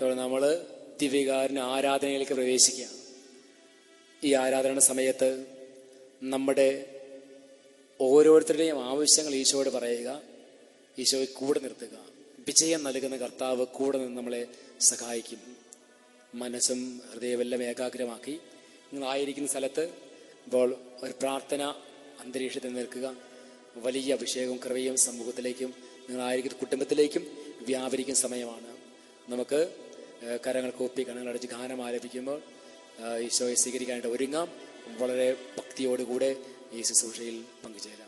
തുടർന്ന് നമ്മൾ ദിവ്യകാരന് ആരാധനയിലേക്ക് പ്രവേശിക്കുക. ഈ ആരാധന സമയത്ത് നമ്മുടെ ഓരോരുത്തരുടെയും ആവശ്യങ്ങൾ ഈശോയോട് പറയുക. ഈശോയെ കൂടെ നിർത്തുക. വിജയം നൽകുന്ന കർത്താവ് കൂടെ നിന്ന് നമ്മളെ സഹായിക്കും. മനസ്സും ഹൃദയമെല്ലാം ഏകാഗ്രമാക്കി നിങ്ങളായിരിക്കുന്ന സ്ഥലത്ത് ഇപ്പോൾ ഒരു പ്രാർത്ഥന അന്തരീക്ഷത്തിൽ നിൽക്കുക. വലിയ അഭിഷേകവും കൃപയും സമൂഹത്തിലേക്കും നിങ്ങളായിരിക്കുന്ന കുടുംബത്തിലേക്കും വ്യാപരിക്കുന്ന സമയമാണ്. നമുക്ക് കരങ്ങൾ കൂപ്പി കണ്ണുകളടിച്ച് ഗാനം ആലപിക്കുമ്പോൾ ഈശോയെ സ്വീകരിക്കാനായിട്ട് ഒരുങ്ങാം. വളരെ ഭക്തിയോടുകൂടെ ഈ ശുശ്രൂഷയിൽ പങ്കുചേരാം.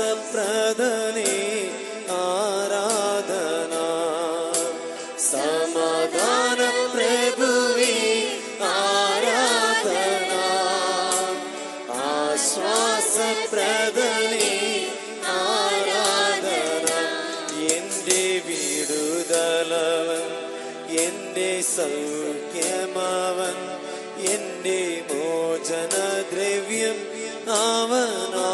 സപ്രദനേ ആരാധന. സമാധാന പ്രഭുവി ആരാധന. ആശ്വാസ പ്രദനേ ആരാധന. എന്റെ വിടുതലവൻ എന്റെ സൗഖ്യമവൻ എന്റെ മോചന ദ്രവ്യം അവനാ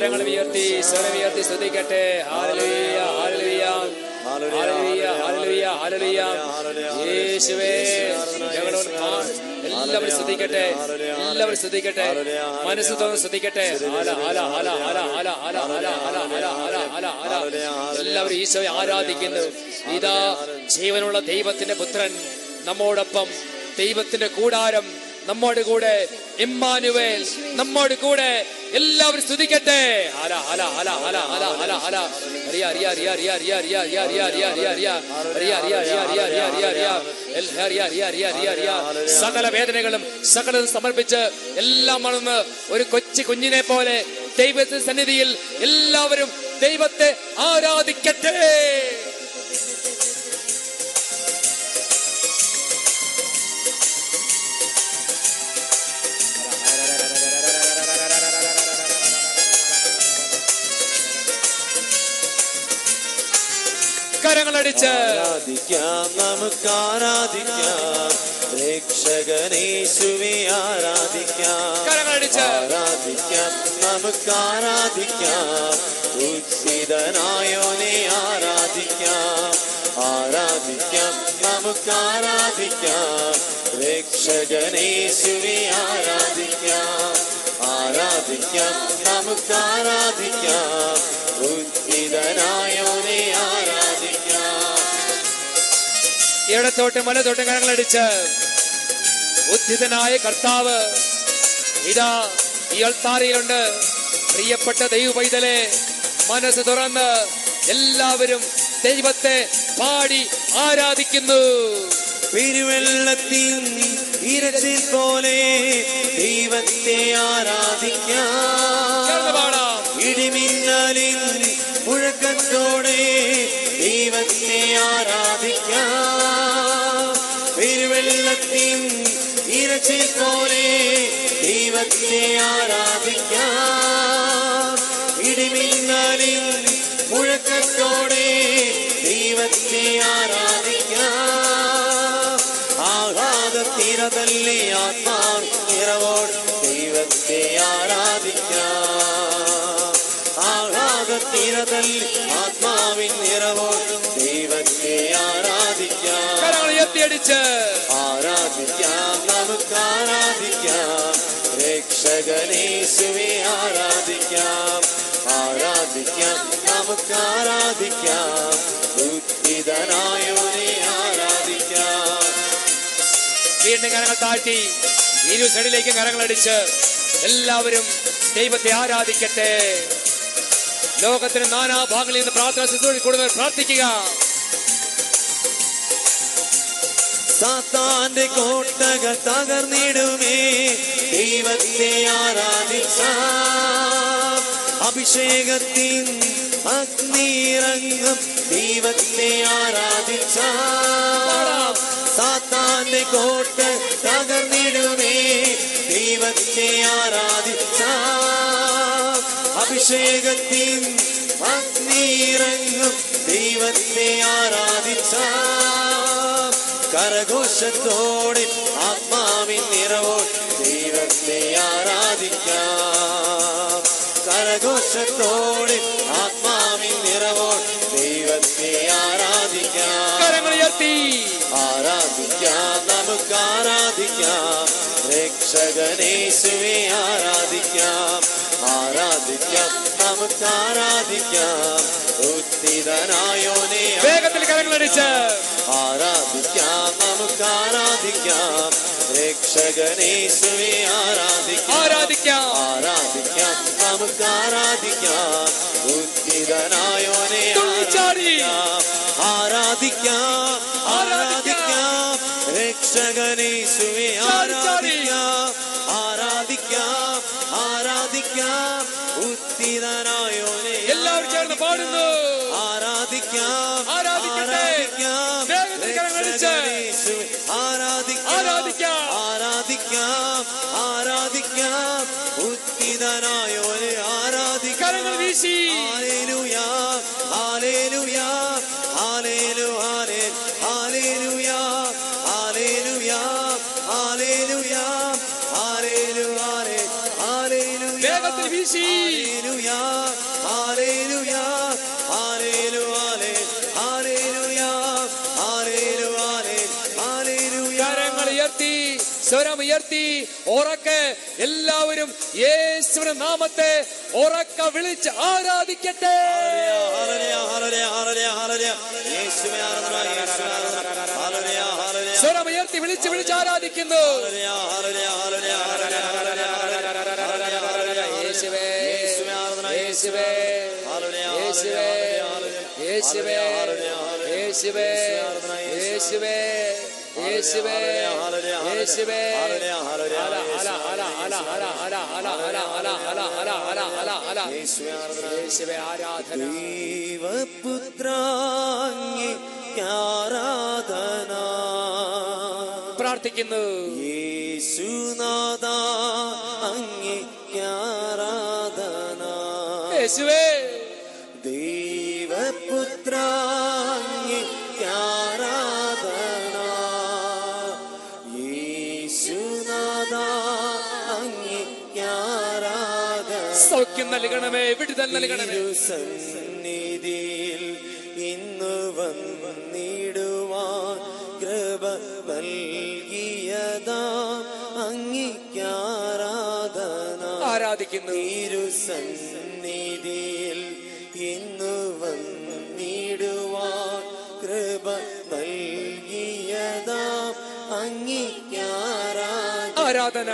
കരങ്ങൾ ഉയർത്തി ഈശ്വരം ഉയർത്തി ശ്രദ്ധിക്കട്ടെ ഹാലലുയ ഹാലലുയ ഹാലലുയ ഹാലലുയ ഹാലലുയ യേശുവേ ഞങ്ങളോട് എല്ലാവരും ശ്രദ്ധിക്കട്ടെ എല്ലാവരും ശ്രദ്ധിക്കട്ടെ മനസ്സ് തോന്നുന്നു ശ്രദ്ധിക്കട്ടെ എല്ലാവരും ഈശോയെ ആരാധിക്കുന്നു ഇതാ ജീവനുള്ള ദൈവത്തിന്റെ പുത്രൻ നമ്മോടൊപ്പം ദൈവത്തിന്റെ കൂടാരം നമ്മോട് കൂടെ ഇമ്മാനുവേൽ നമ്മോട് കൂടെ എല്ലാവരും സ്തുതിക്കട്ടെ ഹല ഹല ഹല ഹല ഹല ഹല സകല വേദനകളും സകലതും സമർപ്പിച്ച് എല്ലാം മറന്ന് ഒരു കൊച്ചു കുഞ്ഞിനെ പോലെ ദൈവത്തിന്റെ സന്നിധിയിൽ എല്ലാവരും ദൈവത്തെ ആരാധിക്കട്ടെ കരങ്ങളടിച്ച് ആരാധിക്കാം നമുക്ക് ആരാധിക്കാം. രക്ഷകനേശുവെ ആരാധിക്കാം. കരങ്ങളടിച്ച് ആരാധിക്കാം നമുക്ക് ആരാധിക്കാം. ഉച്ചിതനായോനെ ആരാധിക്കാം. ആരാധിക്കാം നമുക്ക് ആരാധിക്കാം. രക്ഷകനേശുവെ ആരാധിക്കാം. ആരാധിക്കാം നമുക്ക് ആരാധിക്കാം. ഉദ്ധിതനായോനെ ആരാധിക്കാം. ഇടത്തോട്ട് മലത്തോട്ട് കരങ്ങളടിച്ച് ഉദ്ധിതനായ കർത്താവ് ഇതാ ഈ അൾത്താരയിലുണ്ട്. പ്രിയപ്പെട്ട ദൈവ പൈതലെ മനസ്സ് തുറന്ന് എല്ലാവരും ദൈവത്തെ പാടി ആരാധിക്കുന്നു. പെരുവെള്ളത്തിൽ ഇരച്ചിൽ പോലെ ദൈവത്തെ ആരാധിക്കാം. ഇടിമിന്നലിൻ മുഴക്കത്തോടെ ദൈവത്തെ ആരാധിക്കാം. പെരുവെള്ളത്തിൻ ഇരച്ചിൽ പോലെ ദൈവത്തെ ആരാധിക്കാം. ഇടിമിന്നലിൻ മുഴക്കത്തോടെ ദൈവത്തെ ആരാധിക്കാം. ആഹ്ലാദത്തിരതല്ലേ ആത്മാർ ഇറവോട് ദൈവത്തെ ആരാധിക്കാം. ആഹ്ലാദത്തിരതല്ലേ ആത്മാവിൻ നിറവോട് ദൈവത്തെ ആരാധിക്കാം. ഉയർത്തിയടിച്ച് ആരാധിക്കാം നമുക്ക് ആരാധിക്കാം. രക്ഷകനേശുവെ ആരാധിക്കാം. ആരാധിക്കാം നമുക്ക് ആരാധിക്കാം. ഉദ്ധിതനായോനെ ആരാധിക്കാം. വീണ്ടും കരങ്ങൾ താഴ്ത്തി ഇരു സൈഡിലേക്ക് കരങ്ങളടിച്ച് എല്ലാവരും ദൈവത്തെ ആരാധിക്കട്ടെ. ലോകത്തിന് നാനാഭാഗങ്ങളിൽ നിന്ന് പ്രാർത്ഥന ശുശ്രൂഷ കൂടുതൽ പ്രാർത്ഥിക്കുക. സാത്താന്റെ കോട്ടകൾ തകർന്നിടുമേ ദൈവത്തെ ആരാധിച്ച. അഭിഷേകത്തിൻ അഗ്നിറങ്ങും ദൈവത്തെ ആരാധിച്ച. സാത്താന്റെ കോട്ട തകർന്നിടുമേ ദൈവത്തെ ആരാധിച്ച അഭിഷേകത്തിൻ അഗ്നിറങ്ങും ദൈവത്തെ ആരാധിച്ച കരഘോഷത്തോടെ ആത്മാവിൻ നിറവോട് ദൈവത്തെ ആരാധിക്കാം. കരഘോഷത്തോടെ ആത്മാവിൻ നിറവോ ദൈവത്തെ ആരാധിക്കാം. ആരാധിക്കാം നമുക്ക് ആരാധിക്കാം. രക്ഷകനേശുവെ ആരാധിക്കാം. ആരാധിക്കാം നമുക്ക് ആരാധിക്കാം ഉത്തിതനായോനെ വേഗത്തിൽ കരങ്ങളടിച്ച് ആരാധിക്കാം നമുക്ക് ആരാധിക്കാം രക്ഷകനേശുവെ ആരാധിക്കാം. ആരാധിക്കാം. ആരാധിക്കാം നമുക്ക് ആരാധിക്കാം. ഉത്തിതനായോനെ. ആരാധിക്കാം. ആരാധിക്കാം രക്ഷകനേശുവെ ആരാധിക്കാം. ആരാധിക്കാം ഉത്തിതനായോനെ എല്ലാവരും ചേർന്ന് പാടുന്നു ആരാധിക്കാം ആരാധിക്കട്ടെ. ആരാധിക്കാം ആരാധിക്കാം ആരാധിക്കാം. ആരാധിക്കാം ഉത്തിതനായോനെ ആരാധിക്കാം വീശി ആലേലുയാ ഹല്ലേലൂയ ഉയർത്തി ഉറക്കെ എല്ലാവരും യേശുവിന്റെ നാമത്തെ ഉറക്ക വിളിച്ച് ആരാധിക്കട്ടെ. സ്വരമുയർത്തി വിളിച്ച് വിളിച്ച് ആരാധിക്കുന്നു. യേശുവേ യേശുവേ യേശുവേ യേശുവേ യേശുവേ യേശുവേ യേശുവേ യേശുവേ ആരാധന ദൈവപുത്രാങ്ങി ആരാധന പ്രാർത്ഥിക്കുന്നു യേശുനാഥ നൽകണമേ വിടുതൽ നൽകണമേ. സന്നിധിയിൽ ഇന്ന് വന്നിടുവാൻ കൃപ നൽകിയതാ അങ്ങിക്കാരാധന ആരാധിക്കുന്നു. തിരുസന്നിധിയിൽ ഇന്ന് വന്നിടുവാൻ കൃപ നൽകിയതാ അങ്ങിക്കാരാധന ആരാധന.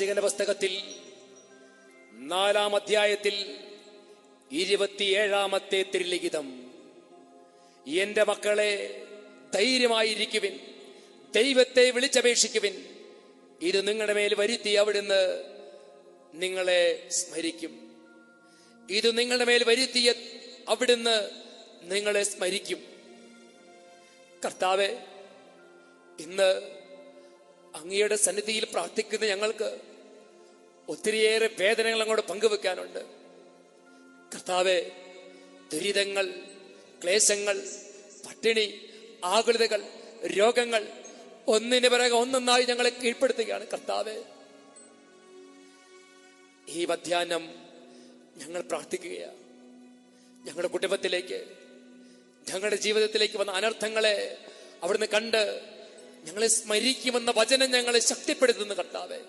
പ്രവാചകന്റെ പുസ്തകത്തിൽ നാലാം അധ്യായത്തിൽ ഇരുപത്തിയേഴാമത്തെ തിരുലിഖിതം. എന്റെ മക്കളെ ധൈര്യമായിരിക്കുവിൻ. ദൈവത്തെ വിളിച്ചപേക്ഷിക്കുവിൻ. ഇത് നിങ്ങളുടെ മേൽ വരുത്തി അവിടുന്ന് നിങ്ങളെ സ്മരിക്കും. ഇത് നിങ്ങളുടെ മേൽ വരുത്തിയ അവിടുന്ന് നിങ്ങളെ സ്മരിക്കും. കർത്താവെ ഇന്ന് അങ്ങയുടെ സന്നിധിയിൽ പ്രാർത്ഥിക്കുന്ന ഞങ്ങൾക്ക് ഒത്തിരിയേറെ വേദനകൾ അങ്ങോട്ട് പങ്കുവെക്കാനുണ്ട്. കർത്താവെ ദുരിതങ്ങൾ ക്ലേശങ്ങൾ പട്ടിണി ആകുലതകൾ രോഗങ്ങൾ ഒന്നിന് പിറകെ ഒന്നൊന്നായി ഞങ്ങളെ കീഴ്പ്പെടുത്തുകയാണ് കർത്താവെ. ഈ മധ്യാഹ്നം ഞങ്ങൾ പ്രാർത്ഥിക്കുകയാണ്. ഞങ്ങളുടെ കുടുംബത്തിലേക്ക് ഞങ്ങളുടെ ജീവിതത്തിലേക്ക് വന്ന അനർത്ഥങ്ങളെ അവിടുന്ന് കണ്ട് ഞങ്ങളെ സ്മരിക്കുമെന്ന വചനം ഞങ്ങളെ ശക്തിപ്പെടുത്തുന്നു കർത്താവെ.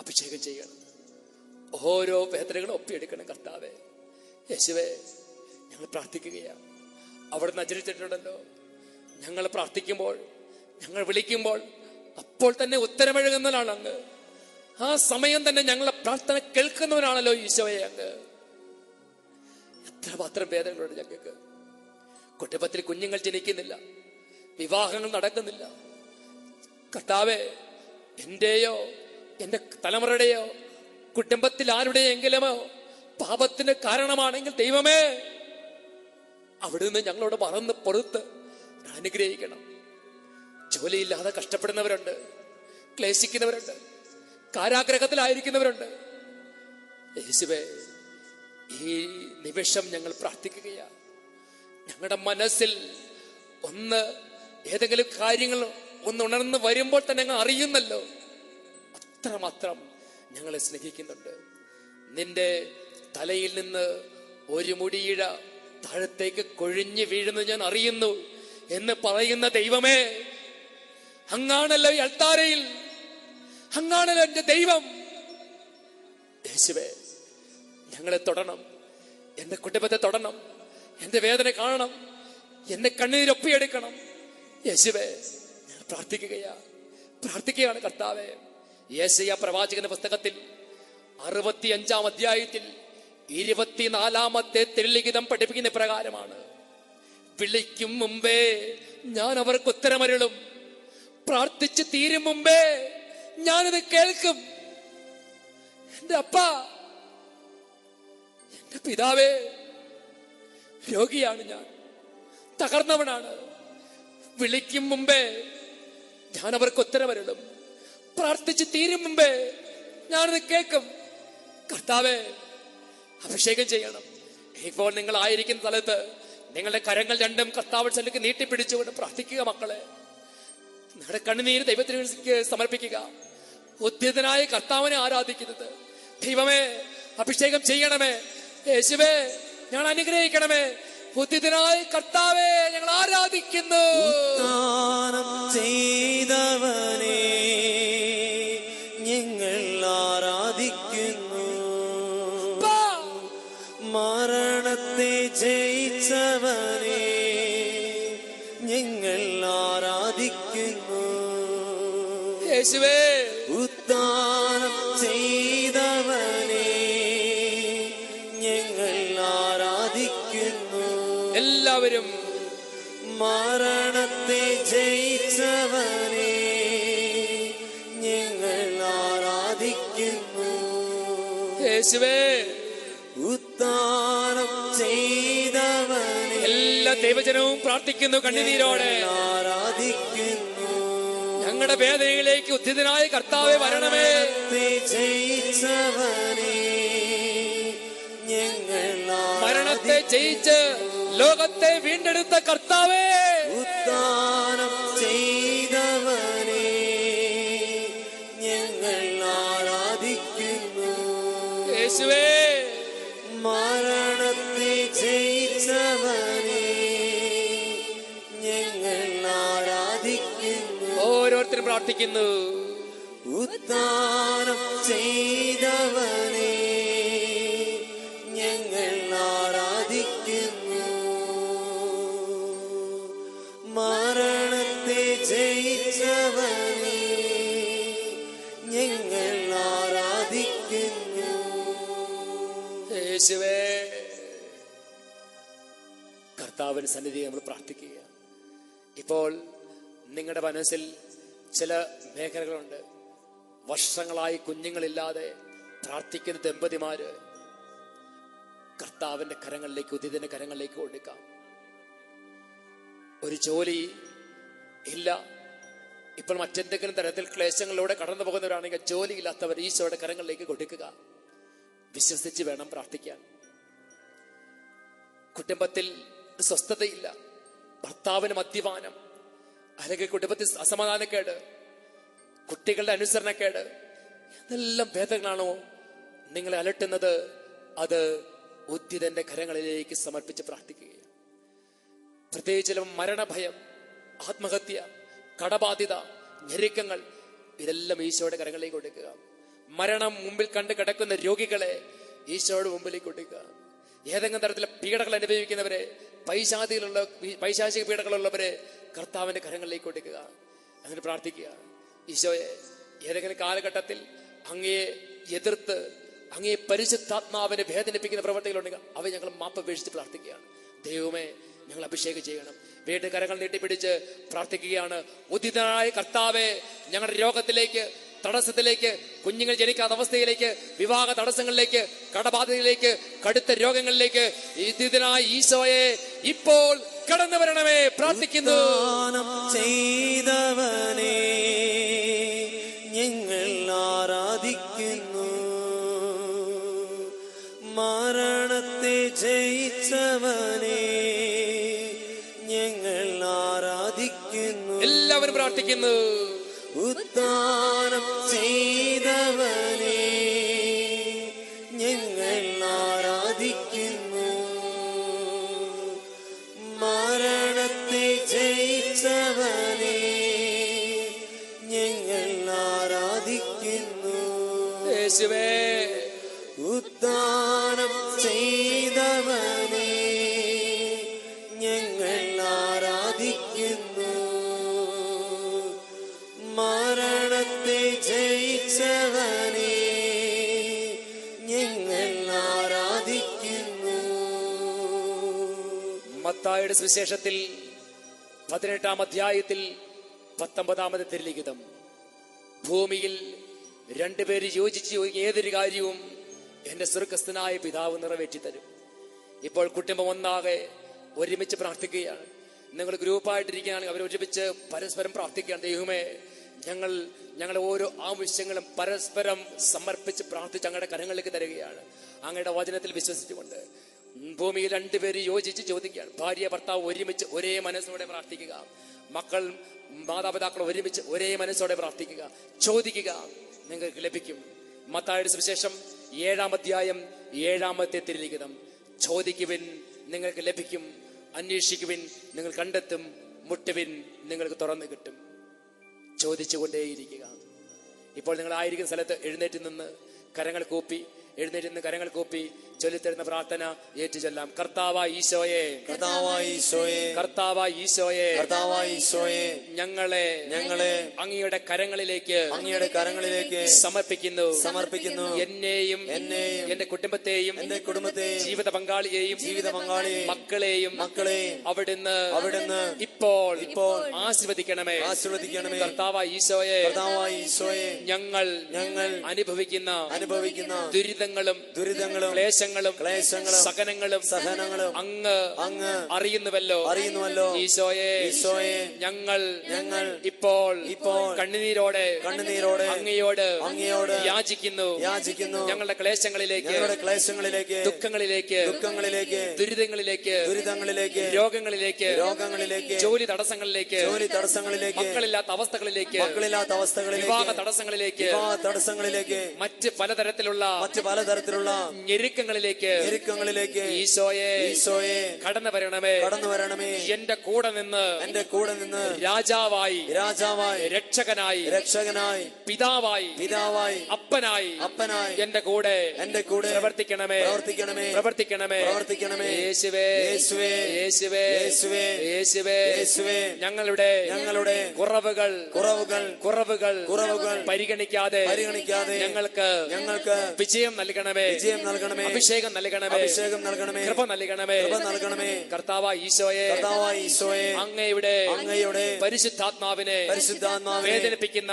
അഭിഷേകം ചെയ്യണം. ഓരോ വേദനകളും ഒപ്പിയെടുക്കണം കർത്താവെ. യേശുവെ ഞങ്ങൾ പ്രാർത്ഥിക്കുകയാണ്. അവിടുന്ന് ആചരിച്ചിട്ടുണ്ടല്ലോ. ഞങ്ങൾ പ്രാർത്ഥിക്കുമ്പോൾ ഞങ്ങൾ വിളിക്കുമ്പോൾ അപ്പോൾ തന്നെ ഉത്തരമെഴുകുന്നതാണ് അങ്ങ്. ആ സമയം തന്നെ ഞങ്ങളെ പ്രാർത്ഥന കേൾക്കുന്നവനാണല്ലോ ഈശോയെ അങ്ങ്. എത്ര മാത്രം വേദനകളുണ്ട് ഞങ്ങൾക്ക്. കുടുംബത്തിൽ കുഞ്ഞുങ്ങൾ ജനിക്കുന്നില്ല. വിവാഹങ്ങൾ നടക്കുന്നില്ല. കർത്താവെ എന്റെയോ എന്റെ തലമുറയുടെയോ കുടുംബത്തിൽ ആരുടെയെങ്കിലുമോ പാപത്തിന് കാരണമാണെങ്കിൽ ദൈവമേ അവിടുന്ന് ഞങ്ങളോട് മറന്ന് പൊറുത്ത് അനുഗ്രഹിക്കണം. ജോലിയില്ലാതെ കഷ്ടപ്പെടുന്നവരുണ്ട് ക്ലേശിക്കുന്നവരുണ്ട് കാരാഗ്രഹത്തിലായിരിക്കുന്നവരുണ്ട്. യേശുവേ ഈ നിമിഷം ഞങ്ങൾ പ്രാർത്ഥിക്കുകയാണ്. ഞങ്ങളുടെ മനസ്സിൽ ഒന്ന് ഏതെങ്കിലും കാര്യങ്ങൾ ഒന്ന് ഉണർന്ന് വരുമ്പോൾ തന്നെ ഞങ്ങൾ അറിയുന്നല്ലോ. അത്രമാത്രം ഞങ്ങളെ സ്നേഹിക്കുന്നുണ്ട്. നിന്റെ തലയിൽ നിന്ന് ഒരു മുടിയിഴ താഴത്തേക്ക് കൊഴിഞ്ഞു വീഴുന്നു ഞാൻ അറിയുന്നു എന്ന് പറയുന്ന ദൈവമേ. അങ്ങാണല്ലോ ഈ അൾത്താരയിൽ. അങ്ങാണല്ലോ എന്റെ ദൈവം. യേശുവേ ഞങ്ങളെ തൊടണം. എന്റെ കുടുംബത്തെ തൊടണം. എന്റെ വേദന കാണണം. എന്റെ കണ്ണീരൊപ്പിയെടുക്കണം യേശുവേ ഞാൻ പ്രാർത്ഥിക്കുകയാ. പ്രാർത്ഥിക്കുകയാണ് കർത്താവെ. യേശയ പ്രവാചകന്റെ പുസ്തകത്തിൽ അറുപത്തിയഞ്ചാം അധ്യായത്തിൽ ഇരുപത്തിനാലാമത്തെ തിരുലിഖിതം പഠിപ്പിക്കുന്ന പ്രകാരമാണ്. വിളിക്കും മുമ്പേ ഞാൻ അവർക്ക് ഉത്തരമരുളും. പ്രാർത്ഥിച്ചു തീരും മുമ്പേ ഞാനത് കേൾക്കും. എന്റെ അപ്പ എന്റെ പിതാവേ രോഗിയാണ് ഞാൻ. തകർന്നവനാണ്. വിളിക്കും മുമ്പേ ഞാൻ അവർക്ക് ഉത്തരവരുളും പ്രാർത്ഥിച്ച് തീരും മുമ്പേ ഞാനത് കേൾക്കും. കർത്താവെ അഭിഷേകം ചെയ്യണം. ഇപ്പോൾ നിങ്ങൾ ആയിരിക്കുന്ന സ്ഥലത്ത് നിങ്ങളുടെ കരങ്ങൾ രണ്ടും കർത്താവ് ചെല്ലുക്ക് നീട്ടിപ്പിടിച്ചുകൊണ്ട് പ്രാർത്ഥിക്കുക മക്കളെ. നിങ്ങളുടെ കണ്ണുനീര് ദൈവത്തിന് സമർപ്പിക്കുക. ഉദ്യതനായ കർത്താവിനെ ആരാധിക്കുന്നത്. ദൈവമേ അഭിഷേകം ചെയ്യണമേ. യേശുവേ ഞാൻ അനുഗ്രഹിക്കണമേ. ഉദ്യതനായ കർത്താവെ ഞങ്ങൾ ആരാധിക്കുന്നു. ദാനം യേശുവേ. ഉത്താനം ചെയ്തവനെ ഞങ്ങൾ ആരാധിക്കുന്നു. എല്ലാവരും മരണത്തെ ജയിച്ചവനെ ഞങ്ങൾ ആരാധിക്കുന്നു. യേശുവേ. ഉത്താനം ചെയ്തവനെ എല്ലാ ദൈവജനവും പ്രാർത്ഥിക്കുന്നു കണ്ണുനീരോടെ. ആരാധിക്കുന്നു. ഞങ്ങളുടെ വേദനയിലേക്ക് ഉദ്ധിതനായ കർത്താവെ വരണമേ. മരണത്തെ ജയിച്ച് ലോകത്തെ വീണ്ടെടുത്ത കർത്താവേ. ഉത്താനം ചെയ്തവനെ ഞങ്ങൾ ആരാധിക്കുന്നു. യേശുവേ പ്രാർത്ഥിക്കുന്നു. ഉത്താനം ചെയ്തവനെ ഞങ്ങൾ ആരാധിക്കുന്നു. മരണത്തെ ജയിച്ചവനെ ഞങ്ങൾ ആരാധിക്കുന്നു. യേശുവേ കർത്താവിന് സന്നിധി നമ്മൾ പ്രാർത്ഥിക്കുക ഇപ്പോൾ നിങ്ങളുടെ മനസ്സിൽ ചില മേഖലകളുണ്ട്. വർഷങ്ങളായി കുഞ്ഞുങ്ങളില്ലാതെ പ്രാർത്ഥിക്കുന്ന ദമ്പതിമാര് കർത്താവിന്റെ കരങ്ങളിലേക്ക് ഉദിതന്റെ കരങ്ങളിലേക്ക് കൊടുക്കാം ഒരു ജോലി ഇല്ല. ഇപ്പോൾ മറ്റെന്തെങ്കിലും തരത്തിൽ ക്ലേശങ്ങളിലൂടെ കടന്നു പോകുന്നവരാണെങ്കിൽ ജോലി ഇല്ലാത്തവർ ഈശോയുടെ കരങ്ങളിലേക്ക് കൊടുക്കുക. വിശ്വസിച്ച് വേണം പ്രാർത്ഥിക്കാൻ. കുടുംബത്തിൽ സ്വസ്ഥതയില്ല. ഭർത്താവിന് മദ്യപാനം. അല്ലെങ്കിൽ കുടുംബത്തിൽ അസമാധാനക്കേട് കുട്ടികളുടെ അനുസരണക്കേട് ഇതെല്ലാം ഭേദങ്ങളാണോ നിങ്ങളെ അലട്ടുന്നത് അത് ഉദ്യതന്റെ കരങ്ങളിലേക്ക് സമർപ്പിച്ച് പ്രാർത്ഥിക്കുക പ്രത്യേകിച്ച് മരണഭയം ആത്മഹത്യ കടബാധ്യത ഞെരുക്കങ്ങൾ ഇതെല്ലാം ഈശോയുടെ കരങ്ങളിലേക്ക് കൊടുക്കുക. മരണം മുമ്പിൽ കണ്ട് കിടക്കുന്ന രോഗികളെ ഈശോയുടെ മുമ്പിലേക്ക് കൊടുക്കുക. ഏതെങ്കിലും തരത്തിലെ പീഡകൾ അനുഭവിക്കുന്നവരെ പൈശാചികളുള്ള പൈശാചിക പീഡകളുള്ളവരെ കർത്താവിന്റെ കരങ്ങളിലേക്ക് കൊടുക്കുക അങ്ങനെ പ്രാർത്ഥിക്കുക. ഈശോയെ ഏതെങ്കിലും കാലഘട്ടത്തിൽ അങ്ങയെ എതിർത്ത് അങ്ങേ പരിശുദ്ധാത്മാവിനെ വേദനിപ്പിക്കുന്ന പ്രവർത്തികളുണ്ടെങ്കിൽ അവ ഞങ്ങൾ മാപ്പ് മാപ്പപേക്ഷിച്ച് പ്രാർത്ഥിക്കുകയാണ്. ദൈവമേ ഞങ്ങൾ അഭിഷേകം ചെയ്യണം. വീണ്ടും കരങ്ങൾ നീട്ടിപ്പിടിച്ച് പ്രാർത്ഥിക്കുകയാണ്. ഉദിതനായ കർത്താവെ ഞങ്ങളുടെ രോഗത്തിലേക്ക് തടസ്സത്തിലേക്ക് കുഞ്ഞുങ്ങൾ ജനിക്കാത്ത അവസ്ഥയിലേക്ക് വിവാഹ തടസ്സങ്ങളിലേക്ക് കടബാധയിലേക്ക് കടുത്ത രോഗങ്ങളിലേക്ക് ഇതിനായി ഈശോയെ ഇപ്പോൾ കടന്നു വരണമേ പ്രാർത്ഥിക്കുന്നു. ചെയ്തവനെ ഞങ്ങൾ ആരാധിക്കുന്നു. മരണത്തെ ജയിച്ചവനെ ഞങ്ങൾ ആരാധിക്കുന്നു. എല്ലാവരും പ്രാർത്ഥിക്കുന്നു. ഉത്താനം ചെയ്തവനെ ഞങ്ങൾ ആരാധിക്കുന്നു. മരണത്തെ ജയിച്ചവനെ ഞങ്ങൾ ആരാധിക്കുന്നു. യേശുവേ മത്തായുടെ സുവിശേഷത്തിൽ പതിനെട്ടാം അധ്യായത്തിൽ പത്തൊമ്പതാമത് തിരുലിഖിതം. ഭൂമിയിൽ രണ്ടുപേര് യോജിച്ച് ഏതൊരു കാര്യവും എന്റെ സുർഗസ്ഥനായ പിതാവ് നിറവേറ്റി തരും ഇപ്പോൾ കുടുംബം ഒന്നാകെ ഒരുമിച്ച് പ്രാർത്ഥിക്കുകയാണ്. നിങ്ങൾ ഗ്രൂപ്പായിട്ടിരിക്കുകയാണെങ്കിൽ അവർ ഒരുമിച്ച് പരസ്പരം പ്രാർത്ഥിക്കുകയാണ്. ദൈവമേ ഞങ്ങൾ ഞങ്ങളുടെ ഓരോ ആവശ്യങ്ങളും പരസ്പരം സമർപ്പിച്ച് പ്രാർത്ഥിച്ച് അങ്ങയുടെ കരങ്ങളിലേക്ക് തരികയാണ്. അങ്ങയുടെ വചനത്തിൽ വിശ്വസിച്ചുകൊണ്ട് ഭൂമിയിൽ രണ്ടുപേര് യോജിച്ച് ചോദിക്കുകയാണ്. ഭാര്യ ഭർത്താവ് ഒരുമിച്ച് ഒരേ മനസ്സോടെ പ്രാർത്ഥിക്കുക. മക്കൾ മാതാപിതാക്കൾ ഒരുമിച്ച് ഒരേ മനസ്സോടെ പ്രാർത്ഥിക്കുക. ചോദിക്കുക നിങ്ങൾക്ക് ലഭിക്കും. മത്തായുടെ സുവിശേഷം ഏഴാം അധ്യായം ഏഴാമത്തെ തിരുലിഖിതം. ചോദിക്കുവിൻ നിങ്ങൾക്ക് ലഭിക്കും. അന്വേഷിക്കുവിൻ നിങ്ങൾ കണ്ടെത്തും. മുട്ടുവിൻ നിങ്ങൾക്ക് തുറന്നു കിട്ടും. ചോദിച്ചുകൊണ്ടേയിരിക്കുക. ഇപ്പോൾ നിങ്ങൾ ആയിരിക്കുന്ന സ്ഥലത്ത് എഴുന്നേറ്റ് നിന്ന് കരങ്ങൾ കൂപ്പി എഴുന്നേരുന്ന കരങ്ങൾ കൂപ്പി ചൊല്ലിത്തരുന്ന പ്രാർത്ഥന ഏറ്റുചൊല്ലാം. കർത്താവ ഈശോയെ കർത്താവായ ഈശോയെ കർത്താവ ഈശോയെ കർത്താവായ ഈശോയെ ഞങ്ങളെ ഞങ്ങളെ അങ്ങയുടെ കരങ്ങളിലേക്ക് അങ്ങയുടെ കരങ്ങളിലേക്ക് സമർപ്പിക്കുന്നു. സമർപ്പിക്കുന്നു. എന്നെയും എന്നെയും എന്റെ കുടുംബത്തെയും എന്റെ കുടുംബത്തെയും ജീവിത പങ്കാളിയെയും ജീവിത പങ്കാളിയെയും മക്കളെയും മക്കളെയും അവിടുന്ന് അവിടുന്ന് ഇപ്പോൾ ഇപ്പോൾ ആശീർവദിക്കണമേ. ആശീർവദിക്കണമേ. കർത്താവ ഈശോയെ കർത്താവായ ഈശോയെ ഞങ്ങൾ ഞങ്ങൾ അനുഭവിക്കുന്ന അനുഭവിക്കുന്ന ദുരിതങ്ങളും ദുരിതങ്ങളും ക്ലേശങ്ങളും ക്ലേശങ്ങളും സഹനങ്ങളും സഹനങ്ങളും അങ്ങ് അങ്ങ് അറിയുന്നുവല്ലോ. അറിയുന്നുവല്ലോ. ഈശോയെ ഈശോയെ ഞങ്ങൾ ഞങ്ങൾ ഇപ്പോൾ ഇപ്പോൾ കണ്ണുനീരോടെ കണ്ണുനീരോടെ അങ്ങയോട് അങ്ങയോട് യാചിക്കുന്നു. യാചിക്കുന്നു. ഞങ്ങളുടെ ക്ലേശങ്ങളിലേക്ക് ഞങ്ങളുടെ ക്ലേശങ്ങളിലേക്ക് ദുഃഖങ്ങളിലേക്ക് ദുഃഖങ്ങളിലേക്ക് ദുരിതങ്ങളിലേക്ക് ദുരിതങ്ങളിലേക്ക് രോഗങ്ങളിലേക്ക് രോഗങ്ങളിലേക്ക് ജോലി തടസ്സങ്ങളിലേക്ക് ജോലി തടസ്സങ്ങളിലേക്ക് മക്കളില്ലാത്ത അവസ്ഥകളിലേക്ക് മക്കളില്ലാത്ത അവസ്ഥകളിലേക്ക് വിവാഹ തടസ്സങ്ങളിലേക്ക് വിവാഹ തടസ്സങ്ങളിലേക്ക് മറ്റ് പലതരത്തിലുള്ള മറ്റ് പലതരത്തിലുള്ള ഞെരുക്കങ്ങളിലേക്ക് ഞെരുക്കങ്ങളിലേക്ക് ഈശോയെ ഈശോയെ കടന്നു വരണമേ. കടന്നു വരണമേ. എന്റെ കൂടെ നിന്ന് എന്റെ കൂടെ നിന്ന് രാജാവായി രാജാവായി രക്ഷകനായി രക്ഷകനായി പിതാവായി പിതാവായി അപ്പനായി അപ്പനായി എന്റെ കൂടെ എന്റെ കൂടെ പ്രവർത്തിക്കണമേ പ്രവർത്തിക്കണമേ പ്രവർത്തിക്കണമേ പ്രവർത്തിക്കണമേ യേശുവേ യേശുവേ യേശുവേ യേശുവേ യേശുവേ യേശുവേ ഞങ്ങളുടെ ഞങ്ങളുടെ കുറവുകൾ കുറവുകൾ കുറവുകൾ കുറവുകൾ പരിഗണിക്കാതെ പരിഗണിക്കാതെ ഞങ്ങൾക്ക് ഞങ്ങൾക്ക് വിജയം നൽകണമേ വിജയം നൽകണമേ അഭിഷേകം നൽകണമേ അഭിഷേകം നൽകണമേ കൃപ നൽകണമേ കൃപ നൽകണമേ. കർത്താവ ഈശോയെ കർത്താവായ ഈശോയെ അങ്ങയുടെ അങ്ങയുടെ പരിശുദ്ധാത്മാവിനെ വേദനിപ്പിക്കുന്ന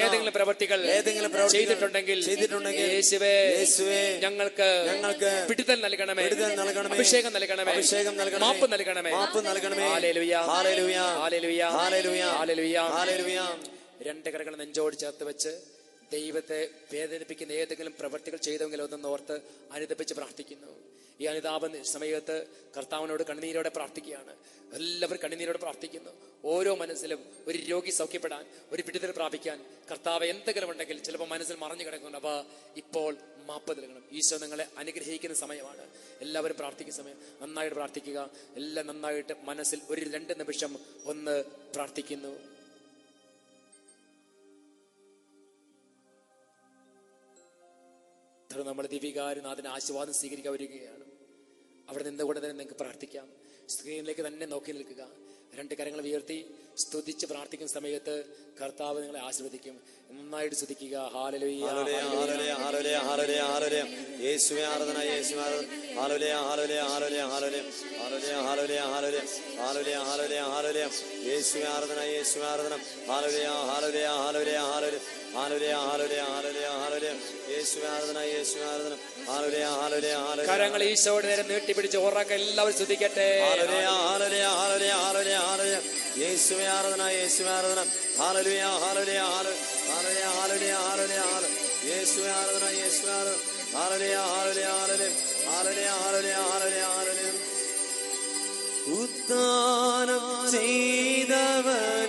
ഏതെങ്കിലും പ്രവർത്തികൾ ഏതെങ്കിലും പ്രവൃത്തികൾ ചെയ്തിട്ടുണ്ടെങ്കിൽ ചെയ്തിട്ടുണ്ടെങ്കിൽ യേശുവേ യേശുവേ ഞങ്ങൾക്ക് ഞങ്ങൾക്ക് പിടിതൽ നൽകണമേ നൽകണമേ അഭിഷേകം നൽകണമേ അഭിഷേകം നൽകണമേ മാപ്പ് നൽകണമേ. മാപ്പ് നൽകണമേ. Hallelujah. Hallelujah. Hallelujah. Hallelujah. Hallelujah. Hallelujah. രണ്ട് കരകൾ നെഞ്ചോട് ചേർത്ത് വെച്ച് ദൈവത്തെ വേദനിപ്പിക്കുന്ന ഏതെങ്കിലും പ്രവൃത്തികൾ ചെയ്തെങ്കിലും ഒന്നെന്ന് ഓർത്ത് അനുദപിച്ച് പ്രാർത്ഥിക്കുന്നു. ഈ അനിതാപ സമയത്ത് കർത്താവിനോട് കണ്ണുനീരോടെ പ്രാർത്ഥിക്കുകയാണ്. എല്ലാവരും കണ്ണുനീരോടെ പ്രാർത്ഥിക്കുന്നു. ഓരോ മനസ്സിലും ഒരു രോഗി സൗഖ്യപ്പെടാൻ ഒരു വിടുതൽ പ്രാപിക്കാൻ കർത്താവ് എന്തെങ്കിലും ഉണ്ടെങ്കിൽ ചിലപ്പോൾ മനസ്സിൽ മറഞ്ഞു കിടക്കുന്നു. അപ്പൊ ഇപ്പോൾ മാപ്പ് നൽകണം. ഈശോ നിങ്ങളെ അനുഗ്രഹിക്കുന്ന സമയമാണ്. എല്ലാവരും പ്രാർത്ഥിക്കുന്ന സമയം. നന്നായിട്ട് പ്രാർത്ഥിക്കുക. എല്ലാം നന്നായിട്ട് മനസ്സിൽ ഒരു രണ്ട് നിമിഷം ഒന്ന് പ്രാർത്ഥിക്കുന്നു. നമ്മൾ ദിവികാരനാഥന് ആശീർവാദം സ്വീകരിക്കാൻ വരികയാണ് അവിടെ നിന്നുകൊണ്ട് തന്നെ നിങ്ങൾക്ക് പ്രാർത്ഥിക്കാം. സ്ക്രീനിലേക്ക് തന്നെ നോക്കി നിൽക്കുക. രണ്ട് കരങ്ങൾ ഉയർത്തി സ്തുതിച്ച് പ്രാർത്ഥിക്കുന്ന സമയത്ത് കർത്താവ് നിങ്ങളെ ആശീർവദിക്കും. നന്നായിട്ട് സ്തുതിക്കുക. കരങ്ങൾ ഈശോയുടെ നേരം നീട്ടിപ്പിടിച്ച് ഉറക്കം എല്ലാവരും ശ്രദ്ധിക്കട്ടെ യേശുവേ ആരാധന യേശുവേ ആരാധന ഹാലലുയ ഹാലലുയ ഹാലലുയ ഹാലലുയ ഹാലലുയ ഹാലലുയ ഹാലലുയ യേശുവേ ആരാധന യേശുവേ ആരാധന ഹാലലുയ ഹാലലുയ ഹാലലുയ ഹാലലുയ ഹാലലുയ ഹാലലുയ ഹാലലുയ ഉദ്ദാനം ചെയ്തവനെ